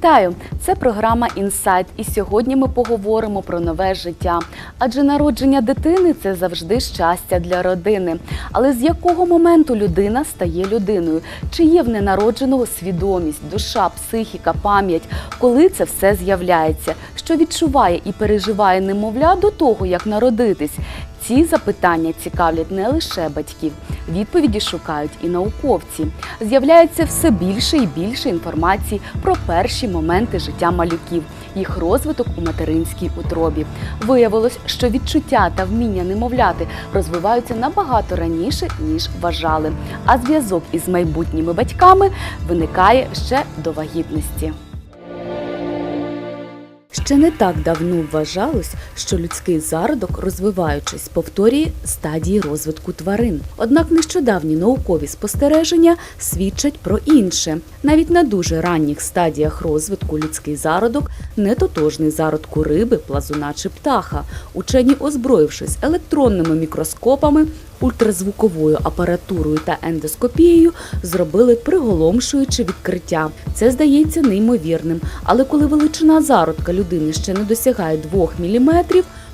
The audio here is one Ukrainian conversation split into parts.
Вітаю! Це програма Інсайт. І сьогодні ми поговоримо про нове життя. Адже народження дитини це завжди щастя для родини. Але з якого моменту людина стає людиною? Чи є в ненародженого свідомість, душа, психіка, пам'ять? Коли це все з'являється? Що відчуває і переживає немовля до того, як народитись? Ці запитання цікавлять не лише батьків, відповіді шукають і науковці. З'являється все більше і більше інформації про перші моменти життя малюків, їх розвиток у материнській утробі. Виявилось, що відчуття та вміння немовляти розвиваються набагато раніше ніж вважали. А зв'язок із майбутніми батьками виникає ще до вагітності. Ще не так давно вважалось, що людський зародок, розвиваючись, повторює стадії розвитку тварин. Однак нещодавні наукові спостереження свідчать про інше. Навіть на дуже ранніх стадіях розвитку людський зародок не тотожний зародку риби, плазуна чи птаха. Учені, озброївшись електронними мікроскопами, ультразвуковою апаратурою та ендоскопією зробили приголомшуюче відкриття. Це здається неймовірним. Але коли величина зародка людини ще не досягає 2 мм,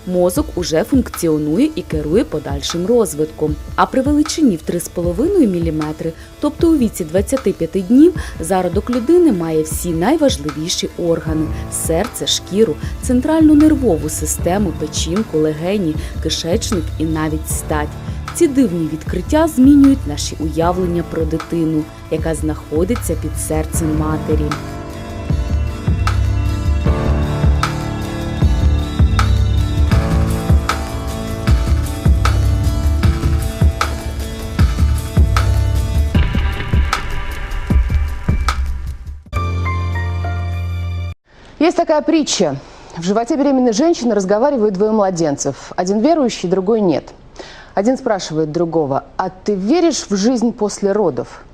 мозок уже функціонує і керує подальшим розвитком. А при величині в 3,5 мм, тобто у віці 25 днів, зародок людини має всі найважливіші органи: серце, шкіру, центральну нервову систему, печінку, легені, кишечник і навіть стать. Ці дивні відкриття змінюють наші уявлення про дитину, яка знаходиться під серцем матері. Есть такая притча. В животе беременной женщины разговаривают двое младенцев. Один верующий, другой нет. Один спрашивает другого, а ты веришь в жизнь после родов?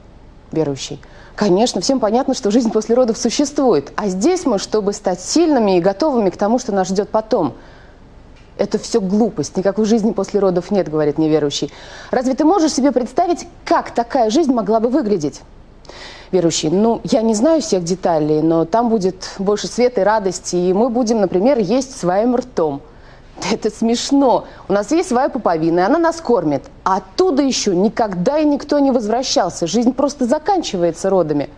Верующий. Конечно, всем понятно, что жизнь после родов существует. А здесь мы, чтобы стать сильными и готовыми к тому, что нас ждет потом. Это все глупость. Никакой жизни после родов нет, говорит неверующий. Разве ты можешь себе представить, как такая жизнь могла бы выглядеть? верующий. Ну, я не знаю всех деталей, но там будет больше света и радости, и мы будем, например, есть своим ртом. Это смешно. У нас есть своя пуповина, и она нас кормит. А оттуда еще никогда и никто не возвращался. Жизнь просто заканчивается родами.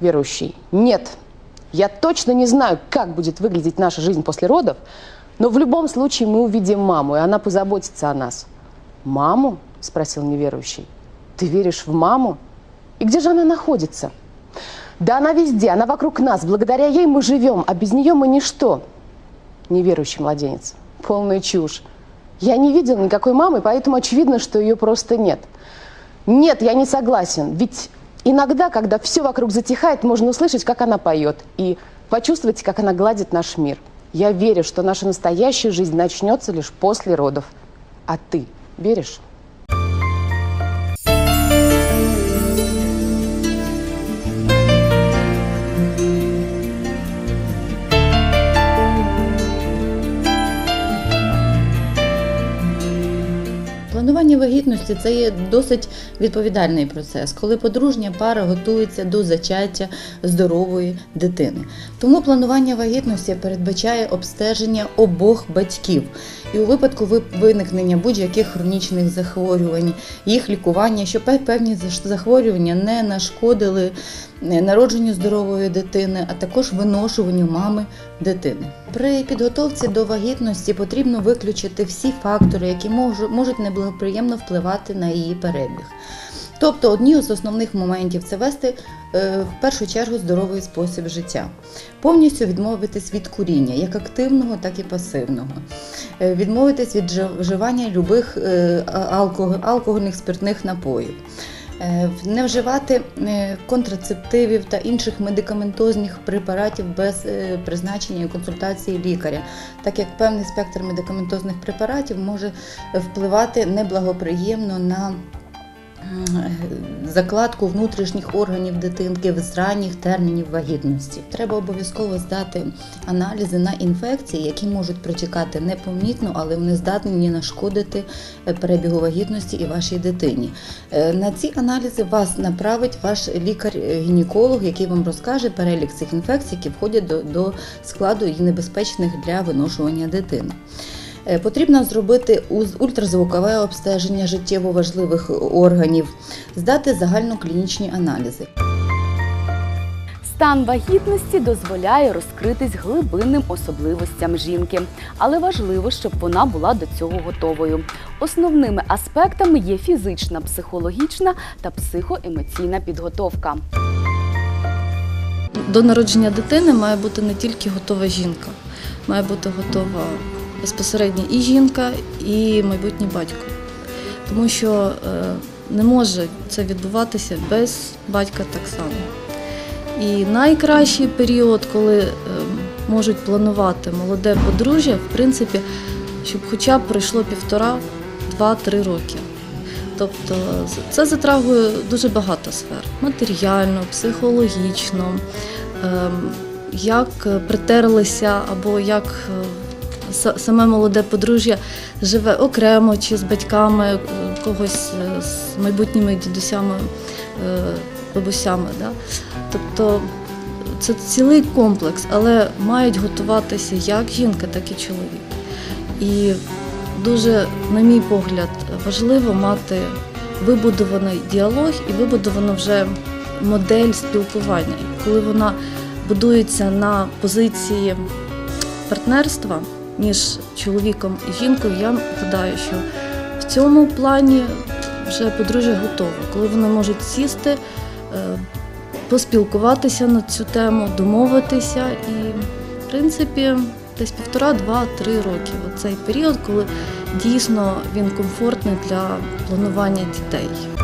Верующий. Нет. Я точно не знаю, как будет выглядеть наша жизнь после родов, но в любом случае мы увидим маму, и она позаботится о нас. Маму? Спросил неверующий. Ты веришь в маму? И где же она находится? Да она везде, она вокруг нас. Благодаря ей мы живем, а без нее мы ничто. Неверующий младенец. Полная чушь. Я не видел никакой мамы, поэтому очевидно, что ее просто нет. Нет, я не согласен. Ведь иногда, когда все вокруг затихает, можно услышать, как она поет. И почувствовать, как она гладит наш мир. Я верю, что наша настоящая жизнь начнется лишь после родов. А ты веришь? Планування вагітності це є досить відповідальний процес, коли подружня пара готується до зачаття здорової дитини. Тому планування вагітності передбачає обстеження обох батьків. І у випадку ви- виникнення будь-яких хронічних захворювань, їх лікування, щоб певні захворювання не нашкодили е, народженню здорової дитини, а також виношуванню мами дитини. При підготовці до вагітності потрібно виключити всі фактори, які можу- можуть неблагоприємно впливати на її перебіг. Тобто, одні з основних моментів це вести е, в першу чергу здоровий спосіб життя, повністю відмовитись від куріння, як активного, так і пасивного, Е, відмовитись від вживання любих е, алкогольних спиртних напоїв. Не вживати контрацептивів та інших медикаментозних препаратів без призначення і консультації лікаря, так як певний спектр медикаментозних препаратів може впливати неблагоприємно на закладку внутрішніх органів дитинки з ранніх термінів вагітності. Треба обов'язково здати аналізи на інфекції, які можуть протікати непомітно, але вони здатні нашкодити е, перебігу вагітності і вашій дитині. Е, На ці аналізи вас направить ваш лікар-гінеколог, який вам розкаже перелік цих інфекцій, які входять до, до складу і небезпечних для виношування дитини. Е, Потрібно зробити уз- ультразвукове обстеження життєво важливих органів, здати загальноклінічні аналізи. Стан вагітності дозволяє розкритись глибинним особливостям жінки, але важливо, щоб вона була до цього готовою. Основними аспектами є фізична, психологічна та психоемоційна підготовка. До народження дитини має бути не тільки готова жінка, має бути готова безпосередньо і жінка, і майбутній батько. Тому що е, не може це відбуватися без батька так само. І найкращий період, коли е, можуть планувати молоде подружжя, в принципі, щоб хоча б пройшло півтора-два-три роки. Тобто це затрагує дуже багато сфер: матеріально, психологічно, ем, як е, притерлися або як саме молоде подружжя живе окремо чи з батьками когось е, з майбутніми дідусями, е, бабусями. Тобто це цілий комплекс, але мають готуватися як жінка, так і чоловік. І дуже, на мій погляд, важливо мати вибудований діалог і вибудовану вже модель спілкування. Коли вона будується на позиції партнерства між чоловіком і жінкою, я гадаю, що в цьому плані вже подружжя готове, коли вони можуть сісти, е, поспілкуватися на цю тему, домовитися і, в принципі, десь півтора, два, три роки. Оцей період, коли дійсно він комфортний для планування дітей.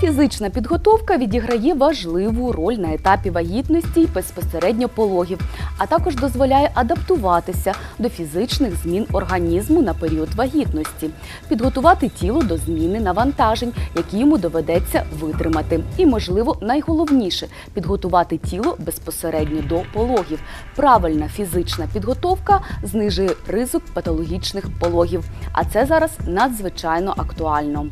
Фізична підготовка відіграє важливу роль на етапі вагітності й безпосередньо пологів, а також дозволяє адаптуватися до фізичних змін організму на період вагітності, підготувати тіло до зміни навантажень, які йому доведеться витримати. І, можливо, найголовніше підготувати тіло безпосередньо до пологів. Правильна фізична підготовка знижує ризик патологічних пологів, а це зараз надзвичайно актуально.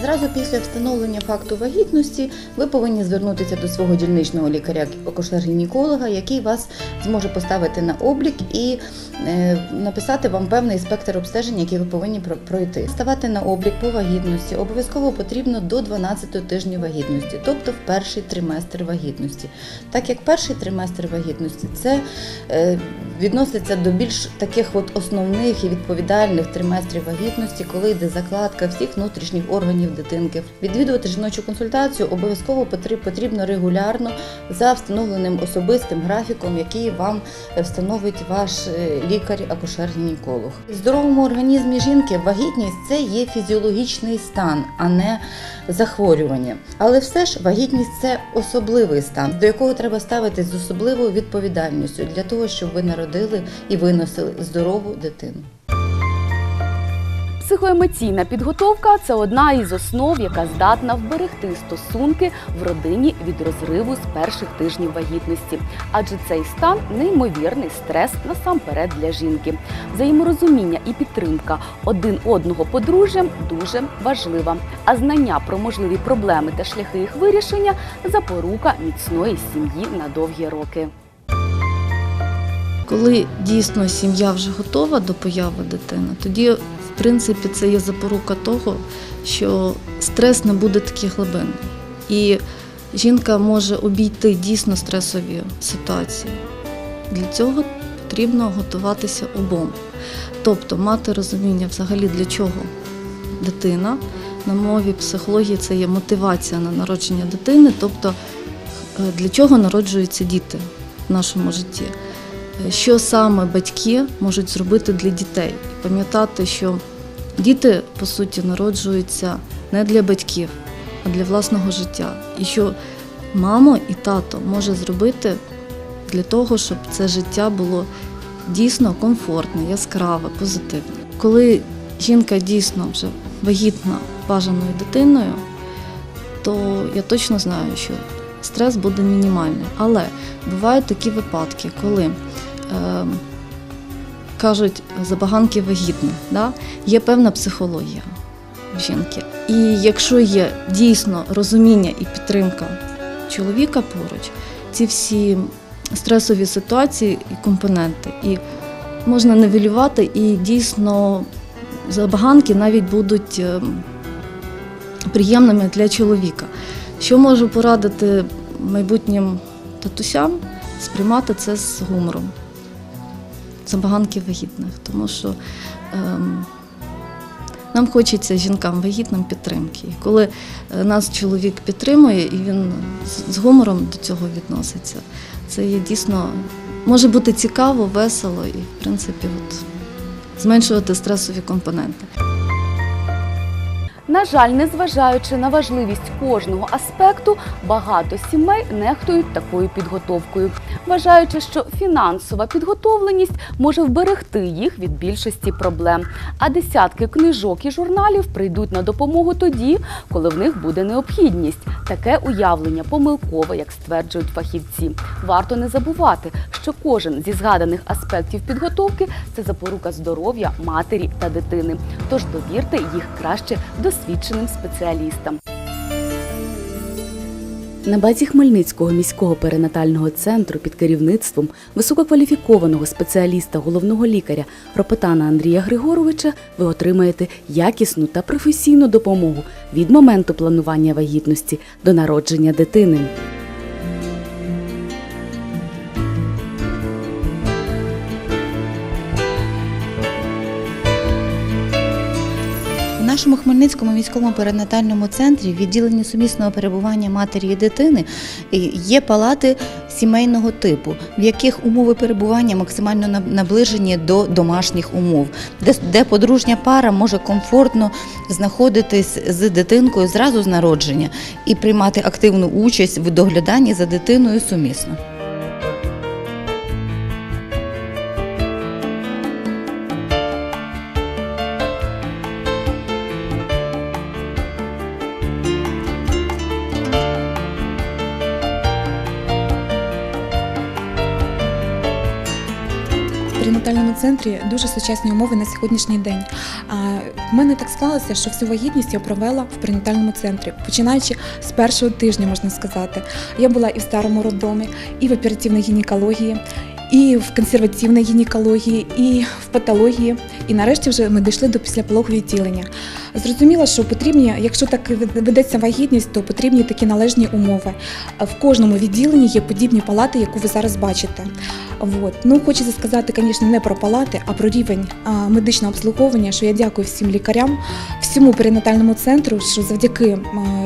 Зразу після встановлення факту вагітності ви повинні звернутися до свого дільничного лікаря акушер-гінеколога, який вас зможе поставити на облік і е, написати вам певний спектр обстежень, який ви повинні пройти. Ставати на облік по вагітності обов'язково потрібно до 12 тижнів вагітності, тобто в перший триместр вагітності. Так як перший триместр вагітності це е, відноситься до більш таких от основних і відповідальних триместрів вагітності, коли йде закладка всіх внутрішніх органів дитинки. Відвідувати жіночу консультацію обов'язково потрібно регулярно за встановленим особистим графіком, який вам е, встановить ваш е, лікар-акушер-гінеколог. В здоровому організмі жінки вагітність це є фізіологічний стан, а не захворювання. Але все ж вагітність це особливий стан, до якого треба ставитись з особливою відповідальністю для того, щоб ви народили і виносили здорову дитину. Психоемоційна підготовка це одна із основ, яка здатна вберегти стосунки в родині від розриву з перших тижнів вагітності, адже цей стан неймовірний стрес насамперед для жінки. Взаєморозуміння і підтримка один одного подружжям дуже важлива. А знання про можливі проблеми та шляхи їх вирішення запорука міцної сім'ї на довгі роки. Коли дійсно сім'я вже готова до появи дитини, тоді, в принципі, це є запорука того, що стрес не буде такий глибинний. І жінка може обійти дійсно стресові ситуації. Для цього потрібно готуватися обом. Тобто мати розуміння взагалі для чого дитина. На мові психології це є мотивація на народження дитини, тобто е, для чого народжуються діти в нашому житті що саме батьки можуть зробити для дітей. І пам'ятати, що діти, по суті, народжуються не для батьків, а для власного життя. І що мама і тато може зробити для того, щоб це життя було дійсно комфортне, яскраве, позитивне. Коли жінка дійсно вже вагітна бажаною дитиною, то я точно знаю, що стрес буде мінімальний. Але бувають такі випадки, коли кажуть забаганки вагітних, да? є певна психологія жінки. І якщо є дійсно розуміння і підтримка чоловіка поруч, ці всі стресові ситуації і компоненти, і можна нивелювати, і дійсно забаганки навіть будуть ем, приємними для чоловіка. Що можу порадити майбутнім татусям сприймати це з гумором, забаганки вагітних, тому що ем, нам хочеться жінкам вагітним підтримки. Коли е, нас чоловік підтримує і він з гумором до цього відноситься, це є дійсно може бути цікаво, весело і, в принципі, от, зменшувати стресові компоненти. На жаль, незважаючи на важливість кожного аспекту, багато сімей нехтують такою підготовкою, вважаючи, що фінансова підготовленість може вберегти їх від більшості проблем. А десятки книжок і журналів прийдуть на допомогу тоді, коли в них буде необхідність. Таке уявлення помилкове, як стверджують фахівці. Варто не забувати, що кожен зі згаданих аспектів підготовки це запорука здоров'я матері та дитини. Тож довірте їх краще досвідченим спеціалістам. На базі Хмельницького міського перинатального центру під керівництвом висококваліфікованого спеціаліста головного лікаря Ропотана Андрія Григоровича ви отримаєте якісну та професійну допомогу від моменту планування вагітності до народження дитини. Нашому Хмельницькому міському перинатальному центрі в відділенні сумісного перебування матері і дитини є палати сімейного типу, в яких умови перебування максимально наб- наближені до домашніх умов, де, де подружня пара може комфортно знаходитись з дитинкою зразу з народження і приймати активну участь в догляданні за дитиною сумісно. Центрі дуже сучасні умови на сьогоднішній день. В мене так склалося, що всю вагітність я провела в перинатальному центрі, починаючи з першого тижня, можна сказати. Я була і в старому роддомі, і в оперативній гінекології, і в консервативній гінекології, і в патології. І нарешті вже ми дійшли до післяпологового відділення. Зрозуміло, що потрібні, якщо так ведеться вагітність, то потрібні такі належні умови. В кожному відділенні є подібні палати, яку ви зараз бачите. Вот. Ну, хочеться сказати, звісно, не про палати, а про рівень медичного обслуговування, що я дякую всім лікарям, всьому перинатальному центру, що завдяки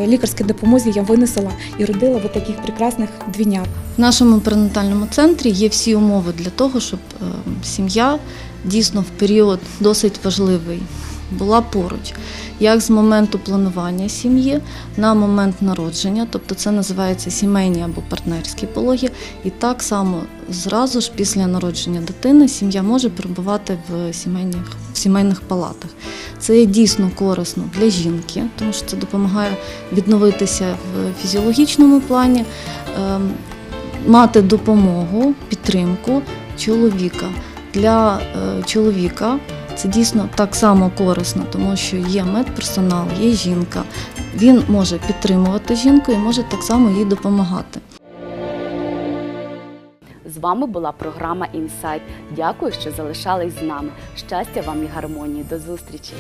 лікарській допомозі я винесла і родила от таких прекрасних двійнят. В нашому перинатальному центрі є всі умови для того, щоб е, сім'я дійсно в період досить важливий була поруч. Як з моменту планування сім'ї на момент народження, тобто це називається сімейні або партнерські пологи, і так само зразу ж після народження дитини сім'я може перебувати в сімейних, в сімейних палатах. Це є дійсно корисно для жінки, тому що це допомагає відновитися в фізіологічному плані. ем, мати допомогу, підтримку чоловіка. Для е, чоловіка це дійсно так само корисно, тому що є медперсонал, є жінка. Він може підтримувати жінку і може так само їй допомагати. З вами була програма Інсайт. Дякую, що залишались з нами. Щастя вам і гармонії. До зустрічі!